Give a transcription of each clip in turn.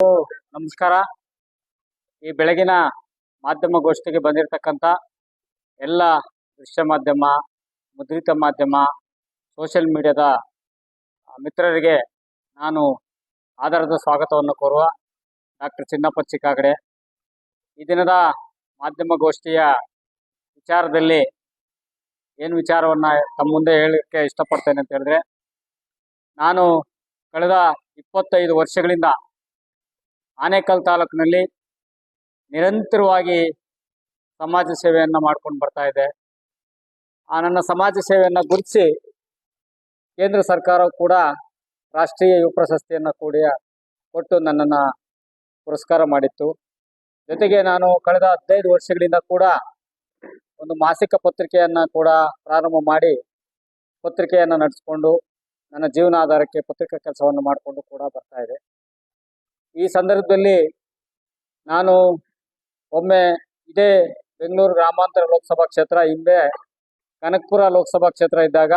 ನಮಸ್ಕಾರ. ಈ ಬೆಳಗಿನ ಮಾಧ್ಯಮ ಗೋಷ್ಠಿಗೆ ಬಂದಿರತಕ್ಕಂಥ ಎಲ್ಲ ದೃಶ್ಯ ಮಾಧ್ಯಮ, ಮುದ್ರಿತ ಮಾಧ್ಯಮ ಸೋಷಿಯಲ್ ಮೀಡಿಯಾದ ಮಿತ್ರರಿಗೆ ನಾನು ಆಧಾರದ ಸ್ವಾಗತವನ್ನು ಕೋರುವ ಡಾಕ್ಟರ್ ಚಿನ್ನಪ್ಪ ಚಿಕ್ಕಾಗಡೆ. ಈ ದಿನದ ಮಾಧ್ಯಮ ಗೋಷ್ಠಿಯ ವಿಚಾರದಲ್ಲಿ ಏನು ವಿಚಾರವನ್ನು ತಮ್ಮ ಮುಂದೆ ಹೇಳಲಿಕ್ಕೆ ಇಷ್ಟಪಡ್ತೇನೆ ಅಂತ ಹೇಳಿದ್ರೆ, ನಾನು ಕಳೆದ ಇಪ್ಪತ್ತೈದು ವರ್ಷಗಳಿಂದ ಆನೇಕಲ್ ತಾಲೂಕಿನಲ್ಲಿ ನಿರಂತರವಾಗಿ ಸಮಾಜ ಸೇವೆಯನ್ನು ಮಾಡ್ಕೊಂಡು ಬರ್ತಾ ಇದೆ. ಆ ನನ್ನ ಸಮಾಜ ಸೇವೆಯನ್ನು ಗುರುತಿಸಿ ಕೇಂದ್ರ ಸರ್ಕಾರ ಕೂಡ ರಾಷ್ಟ್ರೀಯ ಯುವ ಪ್ರಶಸ್ತಿಯನ್ನು ಕೂಡ ಕೊಟ್ಟು ನನ್ನನ್ನು ಪುರಸ್ಕಾರ ಮಾಡಿತ್ತು. ಜೊತೆಗೆ ನಾನು ಕಳೆದ ಹದಿನೈದು ವರ್ಷಗಳಿಂದ ಕೂಡ ಒಂದು ಮಾಸಿಕ ಪತ್ರಿಕೆಯನ್ನು ಕೂಡ ಪ್ರಾರಂಭ ಮಾಡಿ ಪತ್ರಿಕೆಯನ್ನು ನಡೆಸ್ಕೊಂಡು ನನ್ನ ಜೀವನಾಧಾರಕ್ಕೆ ಪತ್ರಿಕಾ ಕೆಲಸವನ್ನು ಮಾಡಿಕೊಂಡು ಕೂಡ ಬರ್ತಾ ಇದೆ. ಈ ಸಂದರ್ಭದಲ್ಲಿ ನಾನು ಒಮ್ಮೆ ಇದೇ ಬೆಂಗಳೂರು ಗ್ರಾಮಾಂತರ ಲೋಕಸಭಾ ಕ್ಷೇತ್ರ, ಹಿಂದೆ ಕನಕಪುರ ಲೋಕಸಭಾ ಕ್ಷೇತ್ರ ಇದ್ದಾಗ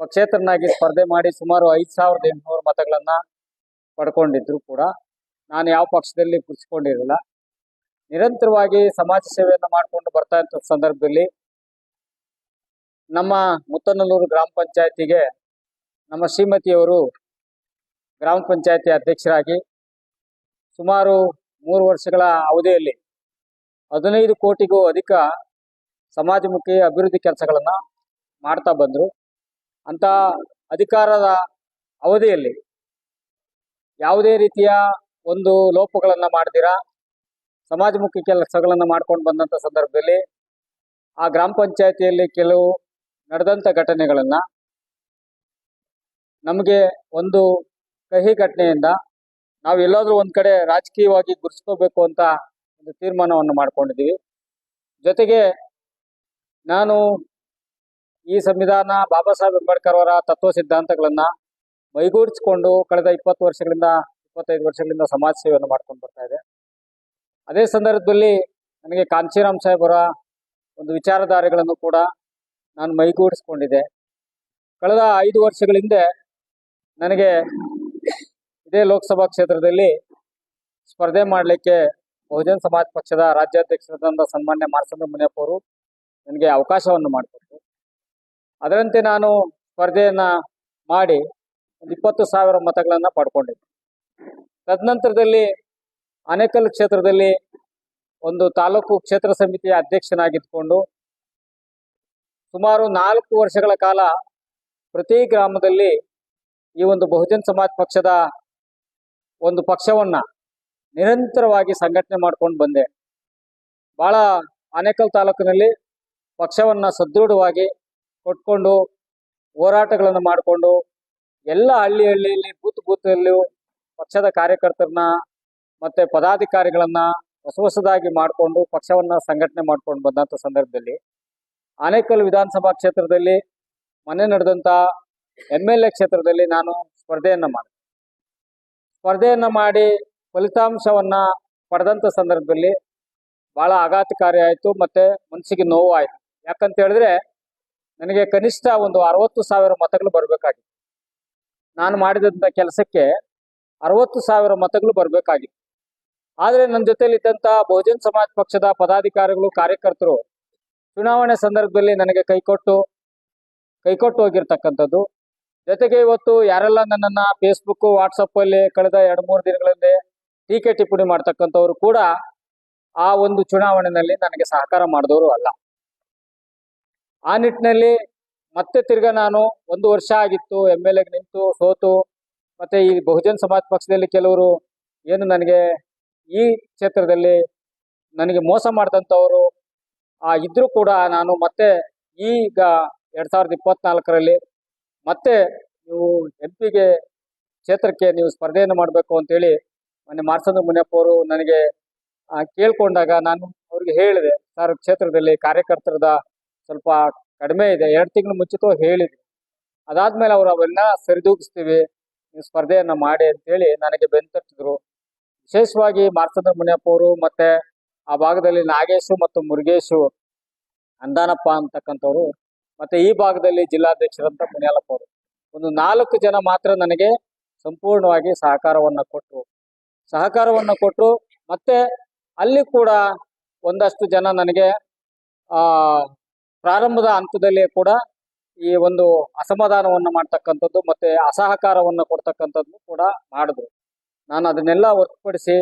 ಪಕ್ಷೇತರನಾಗಿ ಸ್ಪರ್ಧೆ ಮಾಡಿ ಸುಮಾರು ಐದು ಸಾವಿರದ ಎಂಟುನೂರು ಮತಗಳನ್ನು ಪಡ್ಕೊಂಡಿದ್ರು ಕೂಡ. ನಾನು ಯಾವ ಪಕ್ಷದಲ್ಲಿ ಕುರಿಸ್ಕೊಂಡಿರಲಿಲ್ಲ ನಿರಂತರವಾಗಿ ಸಮಾಜ ಸೇವೆಯನ್ನು ಮಾಡಿಕೊಂಡು ಬರ್ತಾ ಇದ್ದ ಸಂದರ್ಭದಲ್ಲಿ ನಮ್ಮ ಮುತ್ತನಲ್ಲೂರು ಗ್ರಾಮ ಪಂಚಾಯತಿಗೆ ನಮ್ಮ ಶ್ರೀಮತಿಯವರು ಗ್ರಾಮ ಪಂಚಾಯತಿ ಅಧ್ಯಕ್ಷರಾಗಿ ಸುಮಾರು ಮೂರು ವರ್ಷಗಳ ಅವಧಿಯಲ್ಲಿ ಹದಿನೈದು ಕೋಟಿಗೂ ಅಧಿಕ ಸಮಾಜಮುಖಿ ಅಭಿವೃದ್ಧಿ ಕೆಲಸಗಳನ್ನು ಮಾಡ್ತಾ ಬಂದರು. ಅಂತ ಅಧಿಕಾರದ ಅವಧಿಯಲ್ಲಿ ಯಾವುದೇ ರೀತಿಯ ಒಂದು ಲೋಪಗಳನ್ನು ಮಾಡ್ದಿರಾ ಸಮಾಜಮುಖಿ ಕೆಲಸಗಳನ್ನು ಮಾಡ್ಕೊಂಡು ಬಂದಂಥ ಸಂದರ್ಭದಲ್ಲಿ ಆ ಗ್ರಾಮ ಪಂಚಾಯತಿಯಲ್ಲಿ ಕೆಲವು ನಡೆದಂಥ ಘಟನೆಗಳನ್ನು ನಮಗೆ ಒಂದು ಕಹಿ ಘಟನೆಯಿಂದ ನಾವು ಎಲ್ಲಾದ್ರೂ ಒಂದ್ ಕಡೆ ರಾಜಕೀಯವಾಗಿ ಗುರುಸ್ಕೋಬೇಕು ಅಂತ ಒಂದು ತೀರ್ಮಾನವನ್ನು ಮಾಡ್ಕೊಂಡಿದ್ದೀವಿ. ಜೊತೆಗೆ ನಾನು ಈ ಸಂವಿಧಾನ ಬಾಬಾ ಸಾಹೇಬ್ ಅಂಬೇಡ್ಕರ್ ಅವರ ತತ್ವ ಸಿದ್ಧಾಂತಗಳನ್ನ ಮೈಗೂಡಿಸ್ಕೊಂಡು ಕಳೆದ ಇಪ್ಪತ್ತು ವರ್ಷಗಳಿಂದ, ಇಪ್ಪತ್ತೈದು ವರ್ಷಗಳಿಂದ ಸಮಾಜ ಸೇವೆಯನ್ನು ಮಾಡ್ಕೊಂಡು ಬರ್ತಾ ಇದೆ. ಅದೇ ಸಂದರ್ಭದಲ್ಲಿ ನನಗೆ ಕಾಂಚೀರಾಮ್ ಸಾಹೇಬರ ಒಂದು ವಿಚಾರಧಾರೆಗಳನ್ನು ಕೂಡ ನಾನು ಮೈಗೂಡಿಸ್ಕೊಂಡಿದ್ದೆ. ಕಳೆದ ಐದು ವರ್ಷಗಳ ಹಿಂದೆ ನನಗೆ ಇದೇ ಲೋಕಸಭಾ ಕ್ಷೇತ್ರದಲ್ಲಿ ಸ್ಪರ್ಧೆ ಮಾಡಲಿಕ್ಕೆ ಬಹುಜನ್ ಸಮಾಜ್ ಪಕ್ಷದ ರಾಜ್ಯಾಧ್ಯಕ್ಷರಾದಂಥ ಸನ್ಮಾನ್ಯ ಮಾರ್ಸಂದ್ರ ಮುನಿಯಪ್ಪ ಅವರು ನನಗೆ ಅವಕಾಶವನ್ನು ಮಾಡಿಕೊಟ್ಟರು ಅದರಂತೆ ನಾನು ಸ್ಪರ್ಧೆಯನ್ನ ಮಾಡಿ ಒಂದು ಇಪ್ಪತ್ತು ಸಾವಿರ ಮತಗಳನ್ನು ಪಡ್ಕೊಂಡಿದ್ದೆ. ತದನಂತರದಲ್ಲಿ ಆನೇಕಲ್ ಕ್ಷೇತ್ರದಲ್ಲಿ ಒಂದು ತಾಲೂಕು ಕ್ಷೇತ್ರ ಸಮಿತಿಯ ಅಧ್ಯಕ್ಷನಾಗಿದ್ದುಕೊಂಡು ಸುಮಾರು ನಾಲ್ಕು ವರ್ಷಗಳ ಕಾಲ ಪ್ರತಿ ಗ್ರಾಮದಲ್ಲಿ ಈ ಒಂದು ಬಹುಜನ್ ಸಮಾಜ್ ಪಕ್ಷದ ಒಂದು ಪಕ್ಷವನ್ನ ನಿರಂತರವಾಗಿ ಸಂಘಟನೆ ಮಾಡ್ಕೊಂಡು ಬಂದೆ. ಬಹಳ ಆನೇಕಲ್ ತಾಲೂಕಿನಲ್ಲಿ ಪಕ್ಷವನ್ನ ಸದೃಢವಾಗಿ ಕೊಟ್ಕೊಂಡು ಹೋರಾಟಗಳನ್ನು ಮಾಡಿಕೊಂಡು ಎಲ್ಲ ಹಳ್ಳಿ ಹಳ್ಳಿಯಲ್ಲಿ ಬೂತ್ ಬೂತಲ್ಲೂ ಪಕ್ಷದ ಕಾರ್ಯಕರ್ತರನ್ನ ಮತ್ತೆ ಪದಾಧಿಕಾರಿಗಳನ್ನ ಹೊಸ ಹೊಸದಾಗಿ ಮಾಡಿಕೊಂಡು ಪಕ್ಷವನ್ನ ಸಂಘಟನೆ ಮಾಡ್ಕೊಂಡು ಬಂದಂಥ ಸಂದರ್ಭದಲ್ಲಿ ಆನೇಕಲ್ ವಿಧಾನಸಭಾ ಕ್ಷೇತ್ರದಲ್ಲಿ ಮೊನ್ನೆ ನಡೆದಂಥ ಎಂ ಎಲ್ ಎ ಕ್ಷೇತ್ರದಲ್ಲಿ ನಾನು ಸ್ಪರ್ಧೆಯನ್ನು ಮಾಡಿದೆ. ಸ್ಪರ್ಧೆಯನ್ನ ಮಾಡಿ ಫಲಿತಾಂಶವನ್ನು ಪಡೆದಂಥ ಸಂದರ್ಭದಲ್ಲಿ ಭಾಳ ಆಘಾತಕಾರಿ ಆಯಿತು ಮತ್ತು ಮನಸ್ಸಿಗೆ ನೋವು ಆಯಿತು ಯಾಕಂತ ಹೇಳಿದ್ರೆ ನನಗೆ ಕನಿಷ್ಠ ಒಂದು ಅರವತ್ತು ಸಾವಿರ ಮತಗಳು ಬರಬೇಕಾಗಿತ್ತು. ನಾನು ಮಾಡಿದಂಥ ಕೆಲಸಕ್ಕೆ ಅರವತ್ತು ಸಾವಿರ ಮತಗಳು ಬರಬೇಕಾಗಿತ್ತು. ಆದರೆ ನನ್ನ ಜೊತೆಲಿ ಇದ್ದಂಥ ಬಹುಜನ್ ಸಮಾಜ್ ಪಕ್ಷದ ಪದಾಧಿಕಾರಿಗಳು, ಕಾರ್ಯಕರ್ತರು ಚುನಾವಣೆ ಸಂದರ್ಭದಲ್ಲಿ ನನಗೆ ಕೈಕೊಟ್ಟು ಕೈಕೊಟ್ಟು ಹೋಗಿರ್ತಕ್ಕಂಥದ್ದು. ಜೊತೆಗೆ ಇವತ್ತು ಯಾರೆಲ್ಲ ನನ್ನನ್ನ ಫೇಸ್ಬುಕ್ ವಾಟ್ಸಪ್ ಅಲ್ಲಿ ಕಳೆದ ಎರಡು, ಮೂರು ದಿನಗಳಲ್ಲಿ ಟೀಕೆ ಟಿಪ್ಪಣಿ ಮಾಡ್ತಕ್ಕಂಥವ್ರು ಕೂಡ ಆ ಒಂದು ಚುನಾವಣೆಯಲ್ಲಿ ನನಗೆ ಸಹಕಾರ ಮಾಡಿದವರು ಅಲ್ಲ. ಆ ನಿಟ್ಟಿನಲ್ಲಿ ಮತ್ತೆ ತಿರ್ಗ ನಾನು ಒಂದು ವರ್ಷ ಆಗಿತ್ತು ಎಂ ಎಲ್ ಎಗೆ ನಿಂತು ಸೋತು, ಮತ್ತೆ ಈ ಬಹುಜನ್ ಸಮಾಜ್ ಪಕ್ಷದಲ್ಲಿ ಕೆಲವರು ಏನು ನನಗೆ ಈ ಕ್ಷೇತ್ರದಲ್ಲಿ ನನಗೆ ಮೋಸ ಮಾಡಿದಂಥವರು ಆ ಇದ್ರೂ ಕೂಡ ನಾನು ಮತ್ತೆ ಈಗ ಎರಡ್ ಸಾವಿರದ ಇಪ್ಪತ್ನಾಲ್ಕರಲ್ಲಿ ಮತ್ತೆ ನೀವು ಎಂ ಪಿಗೆ ಕ್ಷೇತ್ರಕ್ಕೆ ನೀವು ಸ್ಪರ್ಧೆಯನ್ನು ಮಾಡಬೇಕು ಅಂತೇಳಿ ಮೊನ್ನೆ ಮಾರ್ಸಂದ್ರ ಮುನಿಯಪ್ಪ ಅವರು ನನಗೆ ಕೇಳ್ಕೊಂಡಾಗ ನಾನು ಅವ್ರಿಗೆ ಹೇಳಿದೆ, ಸರ್, ಕ್ಷೇತ್ರದಲ್ಲಿ ಕಾರ್ಯಕರ್ತರದ ಸ್ವಲ್ಪ ಕಡಿಮೆ ಇದೆ, ಎರಡು ತಿಂಗಳು ಮುಂಚಿತವಾಗಿ ಹೇಳಿದ್ರು. ಅದಾದ್ಮೇಲೆ ಅವರು ಅವೆಲ್ಲ ಸರಿದೂಗಿಸ್ತೀವಿ, ನೀವು ಸ್ಪರ್ಧೆಯನ್ನು ಮಾಡಿ ಅಂತೇಳಿ ನನಗೆ ಬೆಂತಟ್ಟಿದ್ರು ವಿಶೇಷವಾಗಿ ಮಾರ್ಸಂದ್ರ ಮುನಿಯಪ್ಪ ಅವರು ಮತ್ತೆ ಆ ಭಾಗದಲ್ಲಿ ನಾಗೇಶು ಮತ್ತು ಮುರುಗೇಶು ಅಂದಾನಪ್ಪ ಅಂತಕ್ಕಂಥವ್ರು, ಮತ್ತೆ ಈ ಭಾಗದಲ್ಲಿ ಜಿಲ್ಲಾಧ್ಯಕ್ಷರಂತ ಮುನಿಯಾಲಪ್ಪ ಅವರು. ಒಂದು ನಾಲ್ಕು ಜನ ಮಾತ್ರ ನನಗೆ ಸಂಪೂರ್ಣವಾಗಿ ಸಹಕಾರವನ್ನು ಕೊಟ್ಟು ಸಹಕಾರವನ್ನು ಕೊಟ್ಟರು ಮತ್ತೆ ಅಲ್ಲಿ ಕೂಡ ಒಂದಷ್ಟು ಜನ ನನಗೆ ಪ್ರಾರಂಭದ ಹಂತದಲ್ಲಿ ಕೂಡ ಈ ಒಂದು ಅಸಮಾಧಾನವನ್ನು ಮಾಡ್ತಕ್ಕಂಥದ್ದು ಮತ್ತೆ ಅಸಹಕಾರವನ್ನು ಕೊಡ್ತಕ್ಕಂಥದ್ದು ಕೂಡ ಮಾಡಿದ್ರು. ನಾನು ಅದನ್ನೆಲ್ಲ ಹೊರತುಪಡಿಸಿ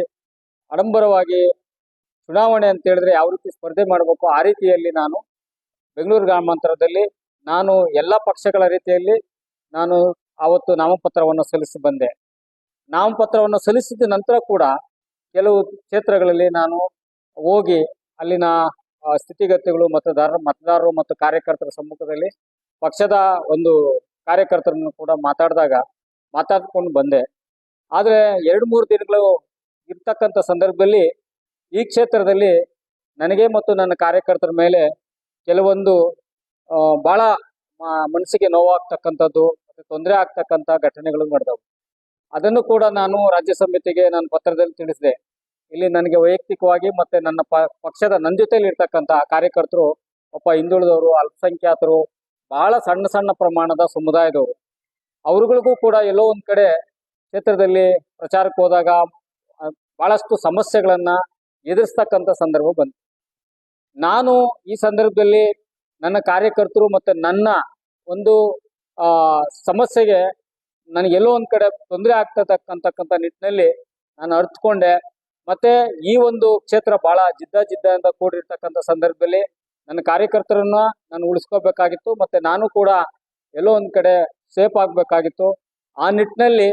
ಆಡಂಬರವಾಗಿ ಚುನಾವಣೆ ಅಂತ ಹೇಳಿದ್ರೆ ಯಾವ ರೀತಿ ಸ್ಪರ್ಧೆ ಮಾಡಬೇಕು ಆ ರೀತಿಯಲ್ಲಿ ನಾನು ಬೆಂಗಳೂರು ಗ್ರಾಮಾಂತರದಲ್ಲಿ ನಾನು ಎಲ್ಲ ಪಕ್ಷಗಳ ರೀತಿಯಲ್ಲಿ ನಾನು ಆವತ್ತು ನಾಮಪತ್ರವನ್ನು ಸಲ್ಲಿಸಿ ಬಂದೆ. ನಾಮಪತ್ರವನ್ನು ಸಲ್ಲಿಸಿದ ನಂತರ ಕೂಡ ಕೆಲವು ಕ್ಷೇತ್ರಗಳಲ್ಲಿ ನಾನು ಹೋಗಿ ಅಲ್ಲಿನ ಸ್ಥಿತಿಗತಿಗಳು ಮತದಾರರು ಮತದಾರರು ಮತ್ತು ಕಾರ್ಯಕರ್ತರ ಸಮ್ಮುಖದಲ್ಲಿ ಪಕ್ಷದ ಒಂದು ಕಾರ್ಯಕರ್ತರನ್ನು ಕೂಡ ಮಾತಾಡಿದಾಗ ಮಾತಾಡ್ಕೊಂಡು ಬಂದೆ. ಆದರೆ ಎರಡು ಮೂರು ದಿನಗಳು ಇರ್ತಕ್ಕಂಥ ಸಂದರ್ಭದಲ್ಲಿ ಈ ಕ್ಷೇತ್ರದಲ್ಲಿ ನನಗೆ ಮತ್ತು ನನ್ನ ಕಾರ್ಯಕರ್ತರ ಮೇಲೆ ಕೆಲವೊಂದು ಭಾಳ ಮನಸ್ಸಿಗೆ ನೋವಾಗ್ತಕ್ಕಂಥದ್ದು ತೊಂದರೆ ಆಗ್ತಕ್ಕಂಥ ಘಟನೆಗಳು ನಡೆದವು. ಅದನ್ನು ಕೂಡ ನಾನು ರಾಜ್ಯ ಸಮಿತಿಗೆ ನಾನು ಪತ್ರದಲ್ಲಿ ತಿಳಿಸಿದೆ. ಇಲ್ಲಿ ನನಗೆ ವೈಯಕ್ತಿಕವಾಗಿ ಮತ್ತೆ ನನ್ನ ಪಕ್ಷದ ನನ್ನ ಜೊತೆಯಲ್ಲಿ ಇರ್ತಕ್ಕಂಥ ಕಾರ್ಯಕರ್ತರು, ಒಬ್ಬ ಹಿಂದುಳಿದವರು, ಅಲ್ಪಸಂಖ್ಯಾತರು, ಬಹಳ ಸಣ್ಣ ಸಣ್ಣ ಪ್ರಮಾಣದ ಸಮುದಾಯದವರು. ಅವರುಗಳಿಗೂ ಕೂಡ ಎಲ್ಲೋ ಒಂದು ಕಡೆ ಕ್ಷೇತ್ರದಲ್ಲಿ ಪ್ರಚಾರಕ್ಕೆ ಹೋದಾಗ ಬಹಳಷ್ಟು ಸಮಸ್ಯೆಗಳನ್ನ ಎದುರಿಸ್ತಕ್ಕಂಥ ಸಂದರ್ಭ ಬಂತು. ನಾನು ಈ ಸಂದರ್ಭದಲ್ಲಿ ನನ್ನ ಕಾರ್ಯಕರ್ತರು ಮತ್ತೆ ನನ್ನ ಒಂದು ಆ, ಸಮಸ್ಯೆಗೆ ನನಗೆ ಎಲ್ಲೋ ಒಂದ್ ಕಡೆ ತೊಂದರೆ ಆಗ್ತಕ್ಕಂತಕ್ಕಂಥ ನಿಟ್ಟಿನಲ್ಲಿ ನಾನು ಅರ್ಥಕೊಂಡೆ ಮತ್ತೆ ಈ ಒಂದು ಕ್ಷೇತ್ರ ಬಹಳ ಜಿದ್ದ ಜಿದ್ದ ಅಂತ ಕೂಡಿರ್ತಕ್ಕಂಥ ಸಂದರ್ಭದಲ್ಲಿ ನನ್ನ ಕಾರ್ಯಕರ್ತರನ್ನ ನಾನು ಉಳಿಸ್ಕೋಬೇಕಾಗಿತ್ತು. ಮತ್ತೆ ನಾನು ಕೂಡ ಎಲ್ಲೋ ಒಂದ್ ಕಡೆ ಸೇಫ್ ಆಗ್ಬೇಕಾಗಿತ್ತು. ಆ ನಿಟ್ಟಿನಲ್ಲಿ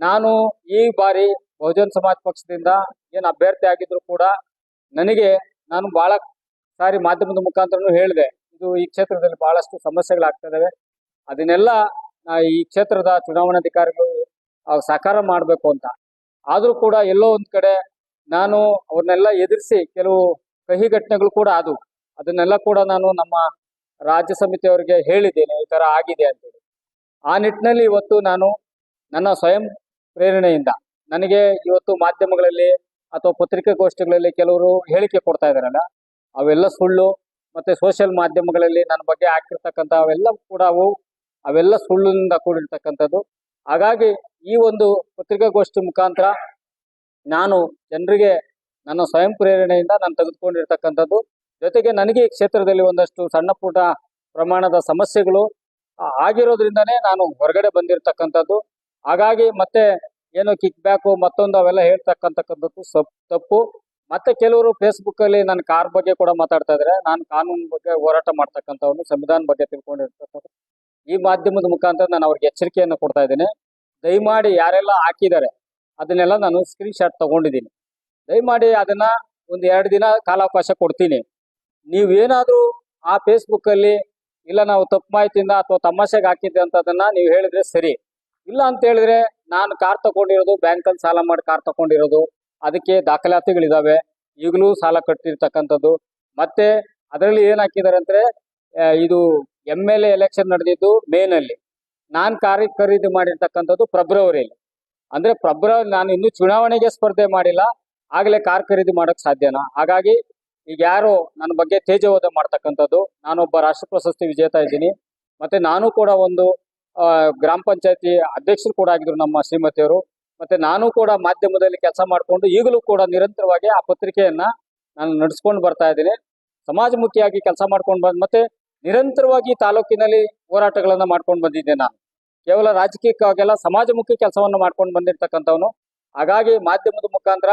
ನಾನು ಈ ಬಾರಿ ಬಹುಜನ್ ಸಮಾಜ್ ಪಕ್ಷದಿಂದ ಏನು ಅಭ್ಯರ್ಥಿ ಆಗಿದ್ರು ಕೂಡ ನನಗೆ ನಾನು ಬಹಳ ಸಾರಿ ಮಾಧ್ಯಮದ ಮುಖಾಂತರನು ಹೇಳಿದೆ. ಇದು ಈ ಕ್ಷೇತ್ರದಲ್ಲಿ ಬಹಳಷ್ಟು ಸಮಸ್ಯೆಗಳಾಗ್ತದವೆ ಅದನ್ನೆಲ್ಲ ಈ ಕ್ಷೇತ್ರದ ಚುನಾವಣಾಧಿಕಾರಿಗಳು ಸಾಕಾರ ಮಾಡಬೇಕು ಅಂತ. ಆದರೂ ಕೂಡ ಎಲ್ಲೋ ಒಂದು ಕಡೆ ನಾನು ಅವ್ರನ್ನೆಲ್ಲ ಎದುರಿಸಿ ಕೆಲವು ಕಹಿ ಘಟನೆಗಳು ಕೂಡ ಆದವು. ಅದನ್ನೆಲ್ಲ ಕೂಡ ನಾನು ನಮ್ಮ ರಾಜ್ಯ ಸಮಿತಿಯವರಿಗೆ ಹೇಳಿದ್ದೇನೆ, ಈ ಥರ ಆಗಿದೆ ಅಂತೇಳಿ. ಆ ನಿಟ್ಟಿನಲ್ಲಿ ಇವತ್ತು ನಾನು ನನ್ನ ಸ್ವಯಂ ಪ್ರೇರಣೆಯಿಂದ ನನಗೆ ಇವತ್ತು ಮಾಧ್ಯಮಗಳಲ್ಲಿ ಅಥವಾ ಪತ್ರಿಕಾಗೋಷ್ಠಿಗಳಲ್ಲಿ ಕೆಲವರು ಹೇಳಿಕೆ ಕೊಡ್ತಾ ಇದ್ದಾರಲ್ಲ, ಅವೆಲ್ಲ ಸುಳ್ಳು. ಮತ್ತೆ ಸೋಷಿಯಲ್ ಮಾಧ್ಯಮಗಳಲ್ಲಿ ನನ್ನ ಬಗ್ಗೆ ಹಾಕಿರ್ತಕ್ಕಂಥ ಅವೆಲ್ಲ ಕೂಡ ಅವು ಅವೆಲ್ಲ ಸುಳ್ಳಿನಿಂದ ಕೂಡಿರ್ತಕ್ಕಂಥದ್ದು. ಹಾಗಾಗಿ ಈ ಒಂದು ಪತ್ರಿಕಾಗೋಷ್ಠಿ ಮುಖಾಂತರ ನಾನು ಜನರಿಗೆ ನನ್ನ ಸ್ವಯಂ ಪ್ರೇರಣೆಯಿಂದ ನಾನು ತೆಗೆದುಕೊಂಡಿರ್ತಕ್ಕಂಥದ್ದು. ಜೊತೆಗೆ ನನಗೆ ಈ ಕ್ಷೇತ್ರದಲ್ಲಿ ಒಂದಷ್ಟು ಸಣ್ಣ ಪುಟ್ಟ ಪ್ರಮಾಣದ ಸಮಸ್ಯೆಗಳು ಆಗಿರೋದ್ರಿಂದನೇ ನಾನು ಹೊರಗಡೆ ಬಂದಿರತಕ್ಕಂಥದ್ದು. ಹಾಗಾಗಿ ಮತ್ತೆ ಏನು ಕಿಕ್ ಬ್ಯಾಕು ಮತ್ತೊಂದು ಅವೆಲ್ಲ ಹೇಳ್ತಕ್ಕಂಥಕ್ಕಂಥದ್ದು ಸಪ್, ತಪ್ಪು. ಮತ್ತೆ ಕೆಲವರು ಫೇಸ್ಬುಕ್ ಅಲ್ಲಿ ನನ್ನ ಕಾರ್ ಬಗ್ಗೆ ಕೂಡ ಮಾತಾಡ್ತಾ ಇದ್ದಾರೆ ನಾನು ಕಾನೂನು ಬಗ್ಗೆ ಹೋರಾಟ ಮಾಡ್ತಕ್ಕಂಥವ್ರು ಸಂವಿಧಾನ ಬಗ್ಗೆ ತಿಳ್ಕೊಂಡಿರ್ತಕ್ಕಂಥ ಈ ಮಾಧ್ಯಮದ ಮುಖಾಂತರ ನಾನು ಅವ್ರಿಗೆ ಎಚ್ಚರಿಕೆಯನ್ನು ಕೊಡ್ತಾ ಇದ್ದೇನೆ. ದಯಮಾಡಿ ಯಾರೆಲ್ಲ ಹಾಕಿದ್ದಾರೆ, ಅದನ್ನೆಲ್ಲ ನಾನು ಸ್ಕ್ರೀನ್ ಶಾಟ್ ತಗೊಂಡಿದ್ದೀನಿ. ದಯಮಾಡಿ ಅದನ್ನ ಒಂದು ಎರಡು ದಿನ ಕಾಲಾವಕಾಶ ಕೊಡ್ತೀನಿ. ನೀವೇನಾದ್ರೂ ಆ ಫೇಸ್ಬುಕ್ಕಲ್ಲಿ ಇಲ್ಲ ನಾವು ತಪ್ಪು ಮಾಹಿತಿಯಿಂದ ಅಥವಾ ತಮಾಷೆಗೆ ಹಾಕಿದ್ದೆ ಅಂತದನ್ನ ನೀವು ಹೇಳಿದ್ರೆ ಸರಿ. ಇಲ್ಲ ಅಂತ ಹೇಳಿದ್ರೆ ನಾನು ಕಾರ್ ತಗೊಂಡಿರೋದು, ಬ್ಯಾಂಕಲ್ಲಿ ಸಾಲ ಮಾಡಿ ಕಾರ್ ತಗೊಂಡಿರೋದು, ಅದಕ್ಕೆ ದಾಖಲಾತಿಗಳಿದಾವೆ. ಈಗಲೂ ಸಾಲ ಕಟ್ಟಿರ್ತಕ್ಕಂಥದ್ದು. ಮತ್ತೆ ಅದರಲ್ಲಿ ಏನು ಹಾಕಿದ್ದಾರೆ ಅಂದ್ರೆ ಇದು ಎಂ ಎಲ್ ಎ ಎಲೆಕ್ಷನ್ ನಡೆದಿದ್ದು ಮೇನಲ್ಲಿ. ನಾನು ಕಾರ್ಯ ಖರೀದಿ ಮಾಡಿರ್ತಕ್ಕಂಥದ್ದು ಫೆಬ್ರವರಿಯಲ್ಲಿ ಅಂದ್ರೆ ಫೆಬ್ರವರಿ ನಾನು ಇನ್ನೂ ಚುನಾವಣೆಗೆ ಸ್ಪರ್ಧೆ ಮಾಡಿಲ್ಲ. ಆಗ್ಲೇ ಕಾರ್ ಖರೀದಿ ಮಾಡಕ್ ಸಾಧ್ಯನಾ? ಹಾಗಾಗಿ ಈಗ ಯಾರು ನನ್ನ ಬಗ್ಗೆ ತೇಜೋವಧ ಮಾಡ್ತಕ್ಕಂಥದ್ದು ನಾನೊಬ್ಬ ರಾಷ್ಟ್ರ ಪ್ರಶಸ್ತಿ ವಿಜೇತ ಇದ್ದೀನಿ. ಮತ್ತೆ ನಾನು ಕೂಡ ಒಂದು ಗ್ರಾಮ ಪಂಚಾಯತಿ ಅಧ್ಯಕ್ಷರು ಕೂಡ ಆಗಿದ್ರು ನಮ್ಮ ಶ್ರೀಮತಿಯವರು. ಮತ್ತೆ ನಾನು ಕೂಡ ಮಾಧ್ಯಮದಲ್ಲಿ ಕೆಲಸ ಮಾಡಿಕೊಂಡು ಈಗಲೂ ಕೂಡ ನಿರಂತರವಾಗಿ ಆ ಪತ್ರಿಕೆಯನ್ನ ನಾನು ನಡೆಸ್ಕೊಂಡು ಬರ್ತಾ ಇದ್ದೀನಿ. ಸಮಾಜಮುಖಿಯಾಗಿ ಕೆಲಸ ಮಾಡ್ಕೊಂಡು ಬಂದ್, ಮತ್ತೆ ನಿರಂತರವಾಗಿ ತಾಲೂಕಿನಲ್ಲಿ ಹೋರಾಟಗಳನ್ನ ಮಾಡ್ಕೊಂಡು ಬಂದಿದ್ದೆ ನಾನು. ಕೇವಲ ರಾಜಕೀಯಕ್ಕಾಗೆಲ್ಲ, ಸಮಾಜಮುಖಿ ಕೆಲಸವನ್ನು ಮಾಡ್ಕೊಂಡು ಬಂದಿರ್ತಕ್ಕಂಥವನು. ಹಾಗಾಗಿ ಮಾಧ್ಯಮದ ಮುಖಾಂತರ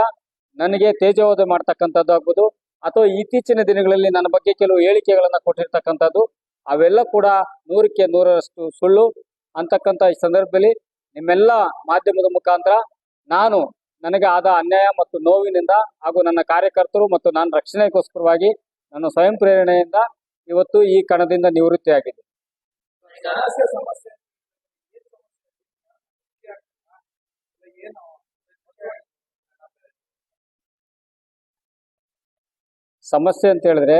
ನನಗೆ ತೇಜೋವಧ ಮಾಡ್ತಕ್ಕಂಥದ್ದು ಆಗ್ಬೋದು, ಅಥವಾ ಇತ್ತೀಚಿನ ದಿನಗಳಲ್ಲಿ ನನ್ನ ಬಗ್ಗೆ ಕೆಲವು ಹೇಳಿಕೆಗಳನ್ನ ಕೊಟ್ಟಿರ್ತಕ್ಕಂಥದ್ದು, ಅವೆಲ್ಲ ಕೂಡ ನೂರಕ್ಕೆ ನೂರರಷ್ಟು ಸುಳ್ಳು ಅಂತಕ್ಕಂಥ ಈ ಸಂದರ್ಭದಲ್ಲಿ ನಿಮ್ಮೆಲ್ಲ ಮಾಧ್ಯಮದ ಮುಖಾಂತರ ನಾನು ನನಗೆ ಆದ ಅನ್ಯಾಯ ಮತ್ತು ನೋವಿನಿಂದ ಹಾಗೂ ನನ್ನ ಕಾರ್ಯಕರ್ತರು ಮತ್ತು ನಾನು ರಕ್ಷಣೆಗೋಸ್ಕರವಾಗಿ ನನ್ನ ಸ್ವಯಂ ಪ್ರೇರಣೆಯಿಂದ ಇವತ್ತು ಈ ಕಣದಿಂದ ನಿವೃತ್ತಿ ಆಗಿದೆ ಸಮಸ್ಯೆ ಅಂತ ಹೇಳಿದ್ರೆ,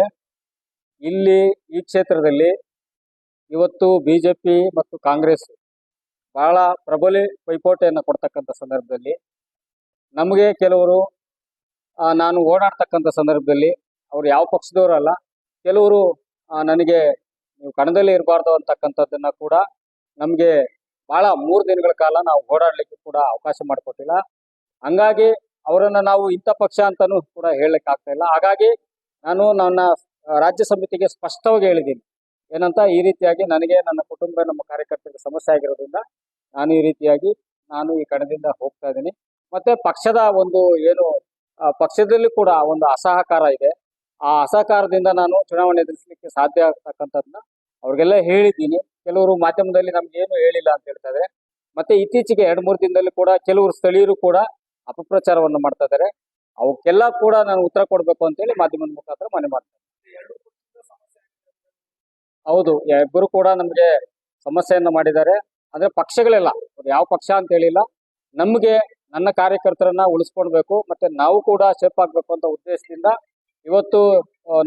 ಇಲ್ಲಿ ಈ ಕ್ಷೇತ್ರದಲ್ಲಿ ಇವತ್ತು ಬಿಜೆಪಿ ಮತ್ತು ಕಾಂಗ್ರೆಸ್ ಬಹಳ ಪ್ರಬಲ ಪೈಪೋಟಿಯನ್ನು ಕೊಡ್ತಕ್ಕಂಥ ಸಂದರ್ಭದಲ್ಲಿ, ನಮಗೆ ಕೆಲವರು ನಾನು ಓಡಾಡ್ತಕ್ಕಂಥ ಸಂದರ್ಭದಲ್ಲಿ, ಅವರು ಯಾವ ಪಕ್ಷದವರಲ್ಲ ಕೆಲವರು ನನಗೆ ನೀವು ಕಣದಲ್ಲಿ ಇರಬಾರ್ದು ಅಂತಕ್ಕಂಥದ್ದನ್ನ ಕೂಡ ನಮಗೆ ಬಹಳ ಮೂರು ದಿನಗಳ ಕಾಲ ನಾವು ಓಡಾಡ್ಲಿಕ್ಕೆ ಕೂಡ ಅವಕಾಶ ಮಾಡಿಕೊಟ್ಟಿಲ್ಲ. ಹಂಗಾಗಿ ಅವರನ್ನ ನಾವು ಇಂಥ ಪಕ್ಷ ಅಂತಾನೂ ಕೂಡ ಹೇಳಲಿಕ್ಕೆ ಆಗ್ತಾ ಇಲ್ಲ. ಹಾಗಾಗಿ ನಾನು ನನ್ನ ರಾಜ್ಯ ಸಮಿತಿಗೆ ಸ್ಪಷ್ಟವಾಗಿ ಹೇಳಿದ್ದೀನಿ. ಏನಂತ ಈ ರೀತಿಯಾಗಿ ನನಗೆ ನನ್ನ ಕುಟುಂಬ, ನಮ್ಮ ಕಾರ್ಯಕರ್ತರಿಗೆ ಸಮಸ್ಯೆ ಆಗಿರೋದ್ರಿಂದ ನಾನು ಈ ರೀತಿಯಾಗಿ ನಾನು ಈ ಕಣದಿಂದ ಹೋಗ್ತಾ ಇದ್ದೀನಿ. ಮತ್ತೆ ಪಕ್ಷದ ಒಂದು ಏನು ಪಕ್ಷದಲ್ಲಿ ಕೂಡ ಒಂದು ಅಸಹಕಾರ ಇದೆ. ಆ ಅಸಹಕಾರದಿಂದ ನಾನು ಚುನಾವಣೆ ಎದುರಿಸಲಿಕ್ಕೆ ಸಾಧ್ಯ ಆಗ್ತಕ್ಕಂಥದ್ದನ್ನ ಅವ್ರಿಗೆಲ್ಲ ಹೇಳಿದ್ದೀನಿ. ಕೆಲವರು ಮಾಧ್ಯಮದಲ್ಲಿ ನಮ್ಗೆ ಏನು ಹೇಳಿಲ್ಲ ಅಂತ ಹೇಳ್ತಾರೆ. ಮತ್ತೆ ಇತ್ತೀಚೆಗೆ ಎರಡು, ಮೂರು ದಿನದಲ್ಲಿ ಕೂಡ ಕೆಲವರು ಸ್ಥಳೀಯರು ಕೂಡ ಅಪಪ್ರಚಾರವನ್ನು ಮಾಡ್ತಾ ಇದ್ದಾರೆ. ಅವಕ್ಕೆಲ್ಲ ಕೂಡ ನಾನು ಉತ್ತರ ಕೊಡಬೇಕು ಅಂತೇಳಿ ಮಾಧ್ಯಮದ ಮುಖಾಂತರ ಮನೆ ಸಮಸ್ಯೆ ಹೌದು ಇಬ್ಬರು ಕೂಡ ನಮಗೆ ಸಮಸ್ಯೆಯನ್ನು ಮಾಡಿದ್ದಾರೆ. ಅಂದ್ರೆ ಪಕ್ಷಗಳೆಲ್ಲ ಯಾವ ಪಕ್ಷ ಅಂತ ಹೇಳಿಲ್ಲ. ನಮಗೆ ನನ್ನ ಕಾರ್ಯಕರ್ತರನ್ನ ಉಳಿಸ್ಕೊಳ್ಬೇಕು ಮತ್ತೆ ನಾವು ಕೂಡ ಶೇಪ್ ಆಗ್ಬೇಕು ಅಂತ ಉದ್ದೇಶದಿಂದ ಇವತ್ತು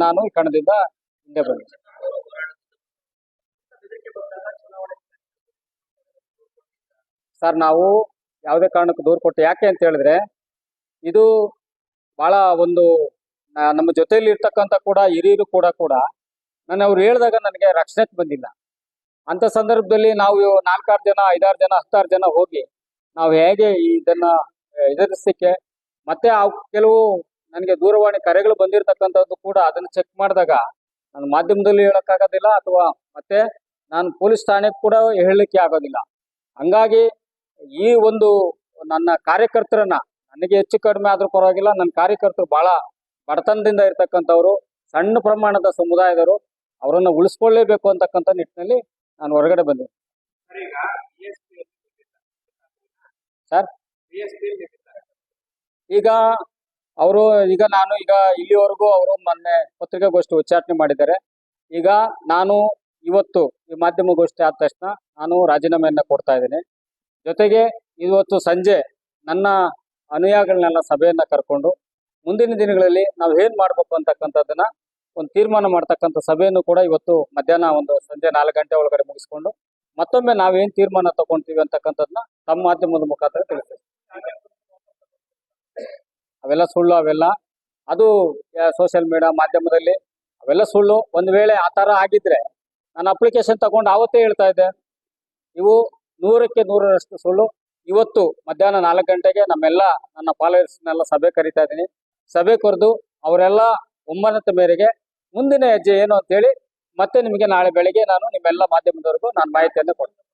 ನಾನು ಕಣದಿಂದ ಹಿಂದೆ ಬಂದೆ. ಸರ್, ನಾವು ಯಾವುದೇ ಕಾರಣಕ್ಕೂ ದೂರು ಕೊಟ್ಟು ಯಾಕೆ ಅಂತ ಹೇಳಿದ್ರೆ, ಇದು ಬಹಳ ಒಂದು ನಮ್ಮ ಜೊತೆಯಲ್ಲಿ ಇರ್ತಕ್ಕಂಥ ಕೂಡ, ಹಿರಿಯರು ಕೂಡ ಕೂಡ ನಾನು ಅವ್ರು ಹೇಳಿದಾಗ ನನಗೆ ರಕ್ಷಣೆ ಬಂದಿಲ್ಲ. ಅಂತ ಸಂದರ್ಭದಲ್ಲಿ ನಾವು ನಾಲ್ಕಾರು ಜನ, ಐದಾರು ಜನ, ಹತ್ತಾರು ಜನ ಹೋಗಿ ನಾವು ಹೇಗೆ ಇದನ್ನ ಎದುರಿಸಲಿಕ್ಕೆ, ಮತ್ತೆ ಕೆಲವು ನನಗೆ ದೂರವಾಣಿ ಕರೆಗಳು ಬಂದಿರತಕ್ಕಂಥದ್ದು ಕೂಡ ಅದನ್ನ ಚೆಕ್ ಮಾಡಿದಾಗ ನಾನು ಮಾಧ್ಯಮದಲ್ಲಿ ಹೇಳೋಕ್ಕಾಗೋದಿಲ್ಲ ಅಥವಾ ಮತ್ತೆ ನಾನು ಪೊಲೀಸ್ ಠಾಣೆಗೆ ಕೂಡ ಹೇಳಲಿಕ್ಕೆ ಆಗೋದಿಲ್ಲ. ಹಂಗಾಗಿ ಈ ಒಂದು ನನ್ನ ಕಾರ್ಯಕರ್ತರನ್ನ ನನಗೆ ಹೆಚ್ಚು ಕಡಿಮೆ ಆದ್ರೂ ಪರವಾಗಿಲ್ಲ ನನ್ನ ಕಾರ್ಯಕರ್ತರು ಬಹಳ ಬಡತನದಿಂದ ಇರ್ತಕ್ಕಂಥವ್ರು ಸಣ್ಣ ಪ್ರಮಾಣದ ಸಮುದಾಯದವರು ಅವರನ್ನು ಉಳಿಸ್ಕೊಳ್ಳೇಬೇಕು ಅಂತಕ್ಕಂಥ ನಿಟ್ಟಿನಲ್ಲಿ ನಾನು ಹೊರಗಡೆ ಬಂದೆ. ಸರ್ ಈಗ ಅವರು ಈಗ ನಾನು ಈಗ ಇಲ್ಲಿವರೆಗೂ ಅವರು ಮೊನ್ನೆ ಪತ್ರಿಕಾಗೋಷ್ಠಿ ಉಚ್ಚಾಟನೆ ಮಾಡಿದ್ದಾರೆ. ಈಗ ನಾನು ಇವತ್ತು ಈ ಮಾಧ್ಯಮಗೋಷ್ಠಿ ಆದ ತಕ್ಷಣ ನಾನು ರಾಜೀನಾಮೆಯನ್ನು ಕೊಡ್ತಾ ಇದ್ದೀನಿ. ಜೊತೆಗೆ ಇವತ್ತು ಸಂಜೆ ನನ್ನ ಅನುಯಾಯಿಗಳನ್ನೆಲ್ಲ ಸಭೆಯನ್ನು ಕರ್ಕೊಂಡು ಮುಂದಿನ ದಿನಗಳಲ್ಲಿ ನಾವು ಏನು ಮಾಡಬೇಕು ಅಂತಕ್ಕಂಥದ್ದನ್ನ ಒಂದು ತೀರ್ಮಾನ ಮಾಡ್ತಕ್ಕಂಥ ಸಭೆಯನ್ನು ಕೂಡ ಇವತ್ತು ಮಧ್ಯಾಹ್ನ ಒಂದು ಸಂಜೆ ನಾಲ್ಕು ಗಂಟೆ ಒಳಗಡೆ ಮುಗಿಸ್ಕೊಂಡು ಮತ್ತೊಮ್ಮೆ ನಾವೇನ್ ತೀರ್ಮಾನ ತಗೊಂತೀವಿ ಅಂತಕ್ಕಂಥದ್ದನ್ನ ತಮ್ಮ ಮಾಧ್ಯಮದ ಮುಖಾಂತರ ತಿಳಿಸ್ತೀವಿ. ಅವೆಲ್ಲ ಸುಳ್ಳು ಅವೆಲ್ಲ. ಅದು ಸೋಷಿಯಲ್ ಮೀಡಿಯಾ ಮಾಧ್ಯಮದಲ್ಲಿ ಅವೆಲ್ಲ ಸುಳ್ಳು. ಒಂದು ವೇಳೆ ಆ ಥರ ಆಗಿದ್ರೆ ನಾನು ಅಪ್ಲಿಕೇಶನ್ ತಗೊಂಡು ಆವತ್ತೇ ಹೇಳ್ತಾ ಇದ್ದೆ. ಇವು ನೂರಕ್ಕೆ ನೂರರಷ್ಟು ಸುಳ್ಳು. ಇವತ್ತು ಮಧ್ಯಾಹ್ನ ನಾಲ್ಕು ಗಂಟೆಗೆ ನಮ್ಮೆಲ್ಲ, ನನ್ನ ಫಾಲೋವರ್ಸ್ನೆಲ್ಲ ಸಭೆ ಕರಿತಾ ಇದ್ದೀನಿ. ಸಭೆ ಕರೆದು ಅವರೆಲ್ಲ ಒಮ್ಮನತ ಮೇರೆಗೆ ಮುಂದಿನ ಹೆಜ್ಜೆ ಏನು ಅಂತೇಳಿ ಮತ್ತೆ ನಿಮಗೆ ನಾಳೆ ಬೆಳಿಗ್ಗೆ ನಾನು ನಿಮ್ಮೆಲ್ಲ ಮಾಧ್ಯಮದವರೆಗೂ ನಾನು ಮಾಹಿತಿಯನ್ನು ಕೊಡ್ತೀನಿ.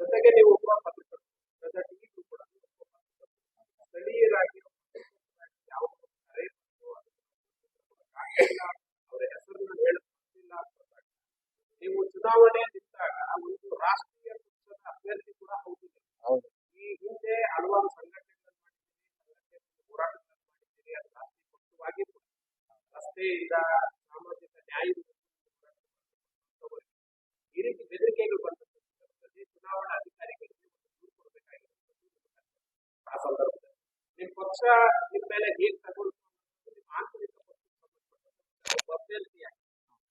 ಜೊತೆಗೆ ನೀವು ಒಬ್ಬ ಪತ್ರಕರ್ತರು ಜೊತೆಗೆ ನೀವು ಕೂಡ ಒಬ್ಬ ಪತ್ರಕರ್ತರು. ಸ್ಥಳೀಯರಾಗಿ ಯಾವ ಕರೆ ಬಂತು, ಅದನ್ನ ಆಗಿಲ್ಲ, ಅವರ ಹೆಸರನ್ನ ಹೇಳಲಿಲ್ಲ ಅಂದಾಗ ನೀವು ಚುನಾವಣೆ ನಿಂತಾಗ ಒಂದು ರಾಷ್ಟ್ರೀಯ ಪಕ್ಷದ ಅಭ್ಯರ್ಥಿ ಕೂಡ ಹೌದು ನೀವು. ಹೌದು. ಈ ಹಿಂದೆ ಹಲವಾರು ಸಂಘಟನೆಗಳನ್ನು ಮಾಡಿದ್ದೀರಿ ಸಂಘಟನೆ ಹೋರಾಟಗಳನ್ನು ಮಾಡಿದ್ದೀರಿ ಅದು ರಾಷ್ಟ್ರೀಯ ಪಕ್ಷವಾಗಿ ಕೂಡ. ರಸ್ತೆಯಿಂದ ಸಾಮಾಜಿಕ ನ್ಯಾಯದ ಈ ರೀತಿ ಬೆದರಿಕೆಗಳು ಬಂದ ಸಂದರ್ಭದಲ್ಲಿ ಚುನಾವಣಾ ಅಧಿಕಾರಿಗಳಿಗೆ ಒಂದು ದೂರು ಕೊಡಬೇಕಾಗಿರುತ್ತದೆ ಆ ಸಂದರ್ಭದಲ್ಲಿ ನಿಮ್ಮ ಪಕ್ಷ ನಿಮ್ಮ ಮೇಲೆ ಹೇಗೆ ನಿಮ್ಮ ಆಂತರಿಕ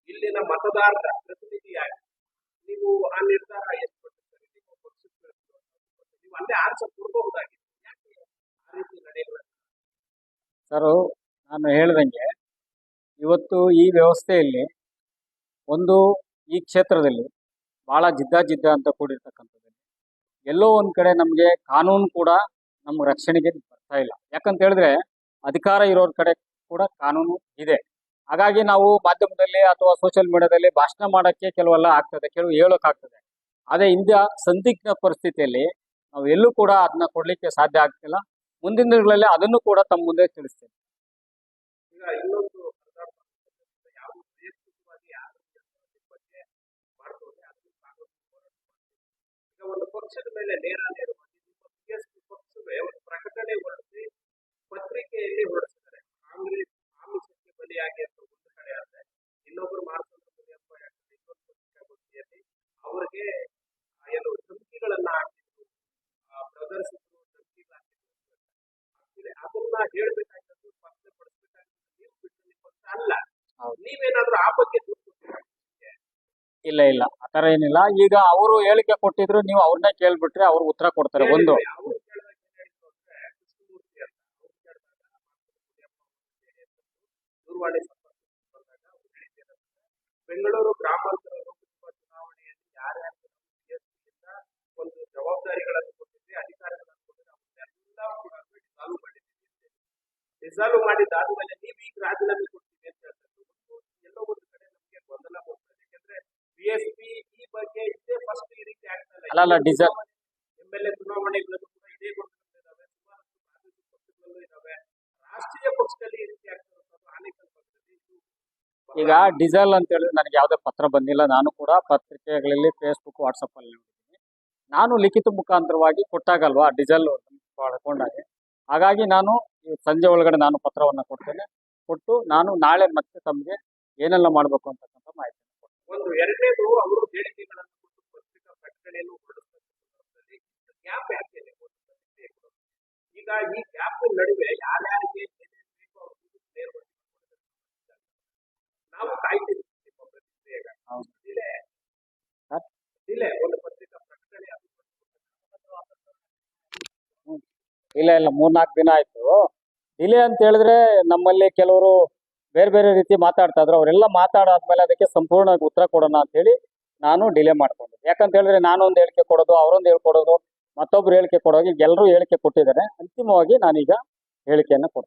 ಇಲ್ಲಿನ ಮತದಾರರ ಪ್ರತಿನಿಧಿಯಾಗಿ ನೀವು ಆ ನಿರ್ಧಾರ ಎಷ್ಟು ಪಟ್ಟಿದ್ದಾರೆ ನಿಮ್ಮ ಪಕ್ಷಕ್ಕೆ ನೀವು ಅಲ್ಲೇ ಆನ್ಸರ್ ಕೊಡಬಹುದಾಗಿತ್ತು. ಯಾಕೆ ಆ ರೀತಿ ನಡೆಯಲ್ಲ? ಸರ್, ನಾನು ಹೇಳ್ದಂಗೆ ಇವತ್ತು ಈ ವ್ಯವಸ್ಥೆಯಲ್ಲಿ ಒಂದು ಈ ಕ್ಷೇತ್ರದಲ್ಲಿ ಬಹಳ ಜಿದ್ದಾಜಿದ್ದ ಅಂತ ಕೂಡಿರ್ತಕ್ಕಂಥದ್ದು ಎಲ್ಲೋ ಒಂದು ಕಡೆ ನಮಗೆ ಕಾನೂನು ಕೂಡ ನಮ್ಗೆ ರಕ್ಷಣೆಗೆ ಬರ್ತಾ ಇಲ್ಲ. ಯಾಕಂತ ಹೇಳಿದ್ರೆ ಅಧಿಕಾರ ಇರೋರ್ ಕಡೆ ಕೂಡ ಕಾನೂನು ಇದೆ. ಹಾಗಾಗಿ ನಾವು ಮಾಧ್ಯಮದಲ್ಲಿ ಅಥವಾ ಸೋಷಿಯಲ್ ಮೀಡಿಯಾದಲ್ಲಿ ಭಾಷಣ ಮಾಡಕ್ಕೆ ಕೆಲವೆಲ್ಲ ಆಗ್ತದೆ, ಕೆಲವು ಹೇಳೋಕ್ಕಾಗ್ತದೆ ಅದೇ ಇಂದ ಸಂದಿಗ್ಧ ಪರಿಸ್ಥಿತಿಯಲ್ಲಿ ನಾವು ಎಲ್ಲೂ ಕೂಡ ಅದನ್ನ ಕೊಡ್ಲಿಕ್ಕೆ ಸಾಧ್ಯ ಆಗ್ತಿಲ್ಲ. ಮುಂದಿನ ದಿನಗಳಲ್ಲಿ ಅದನ್ನು ಕೂಡ ತಮ್ಮ ಮುಂದೆ ತಿಳಿಸ್ತೇವೆ. ಈಗ ಇನ್ನೊಂದು ಇಲ್ಲ ಇಲ್ಲ. ಆತರ ಏನಿಲ್ಲ. ಈಗ ಅವರು ಹೇಳಿಕೆ ಕೊಟ್ಟಿದ್ರು ನೀವು ಅವ್ರನ್ನ ಕೇಳ್ಬಿಟ್ರೆ ಅವ್ರು ಉತ್ತರ ಕೊಡ್ತಾರೆ ಒಂದು. ಬೆಂಗಳೂರು ಗ್ರಾಮಾಂತರ ಲೋಕಸಭಾ ಚುನಾವಣೆಯಲ್ಲಿ ಯಾರ್ಯಾರು ಒಂದು ಜವಾಬ್ದಾರಿಗಳನ್ನು ಕೊಟ್ಟಿದ್ದೆ ಅಧಿಕಾರಗಳನ್ನು ಕೊಟ್ಟಿದ್ದೆ ಎಲ್ಲ ಕೂಡ ರಿಸಾಲ್ವ್ ಮಾಡಿದ್ದೀವಿ. ರಿಸಾಲ್ವ್ ಮಾಡಿದ್ದಾದ್ಮೇಲೆ ನೀವು ಈಗ ರಾಜೀನಾಮೆ ಡೀಸೆಲ್ ಅಲ್ಲ, ಡಿಸಲ್- ಎಂ ಎಲ್ ಎ ಚುನಾವಣೆಗಳಲ್ಲೂ ಕೂಡ ಇದೇ ಗೊಂದಲಗಳಿದ್ದಾವೆ ಸುಮಾರಷ್ಟು ಪ್ರಾದೇಶಿಕ ಪಕ್ಷಗಳಲ್ಲೂ ಇದ್ದಾವೆ. ರಾಷ್ಟ್ರೀಯ ಪಕ್ಷದಲ್ಲಿ ಈ ರೀತಿ ಈಗ ಡೀಸೆಲ್ ಅಂತ ಹೇಳಿದ್ರೆ ನನಗೆ ಯಾವುದೇ ಪತ್ರ ಬಂದಿಲ್ಲ. ನಾನು ಕೂಡ ಪತ್ರಿಕೆಗಳಲ್ಲಿ ಫೇಸ್ಬುಕ್ ವಾಟ್ಸಪ್ ಅಲ್ಲಿ ನೋಡಿದ್ದೀನಿ. ನಾನು ಲಿಖಿತ ಮುಖಾಂತರವಾಗಿ ಕೊಟ್ಟಾಗಲ್ವಾ? ಡೀಸೆಲ್ ಪಡ್ಕೊಂಡಾಗೆ ಹಾಗಾಗಿ ನಾನು ಸಂಜೆ ಒಳಗಡೆ ನಾನು ಪತ್ರವನ್ನು ಕೊಡ್ತೇನೆ. ಕೊಟ್ಟು ನಾನು ನಾಳೆ ಮತ್ತೆ ತಮಗೆ ಏನೆಲ್ಲ ಮಾಡಬೇಕು ಅಂತಕ್ಕಂಥ ಮಾಹಿತಿ ಒಂದು ಎರಡನೇದು ಅವರು ಹೇಳಿಕೆಗಳನ್ನು ಕೊಟ್ಟು ಪತ್ರಿಕಾ ಪ್ರಕಟಣೆಯನ್ನು ಗ್ಯಾಪ್ ಯಾಕೆ ಒಂದು. ಈಗ ಈ ಗ್ಯಾಪ್ ನಡುವೆ ಯಾರ್ಯಾರಿಗೆ ಏನೇನು ಬೇಕೋ ಅವ್ರಿಗೆ ಕೊಡಬೇಕು. ನಾವು ಕಾಯ್ತೀವಿ. ನಿಮ್ಮ. ಡಿಲೇ. ಒಂದು ಪತ್ರಿಕಾ ಪ್ರಕಟಣೆ ಇಲ್ಲ ಇಲ್ಲ. ಮೂರ್ನಾಲ್ಕು ದಿನ ಆಯ್ತು. ಡಿಲೇ ಅಂತ ಹೇಳಿದ್ರೆ ನಮ್ಮಲ್ಲಿ ಕೆಲವರು ಬೇರೆ ಬೇರೆ ರೀತಿ ಮಾತಾಡ್ತಾ ಇದ್ರು ಅವರೆಲ್ಲ ಮಾತಾಡಾದ್ಮೇಲೆ ಅದಕ್ಕೆ ಸಂಪೂರ್ಣವಾಗಿ ಉತ್ತರ ಕೊಡೋಣ ಅಂತ ಹೇಳಿ ನಾನು ಡಿಲೇ ಮಾಡ್ಕೊಂಡಿದ್ದೆ. ಯಾಕಂತ ಹೇಳಿದ್ರೆ ನಾನೊಂದು ಹೇಳಿಕೆ ಕೊಡೋದು ಅವರೊಂದು ಹೇಳ್ಕೊಡೋದು ಮತ್ತೊಬ್ರು ಹೇಳಿಕೆ ಕೊಡೋ ಈಗ ಎಲ್ಲರೂ ಹೇಳಿಕೆ ಕೊಟ್ಟಿದ್ದಾರೆ. ಅಂತಿಮವಾಗಿ ನಾನೀಗ ಹೇಳಿಕೆಯನ್ನು ಕೊಡ್ತೀನಿ.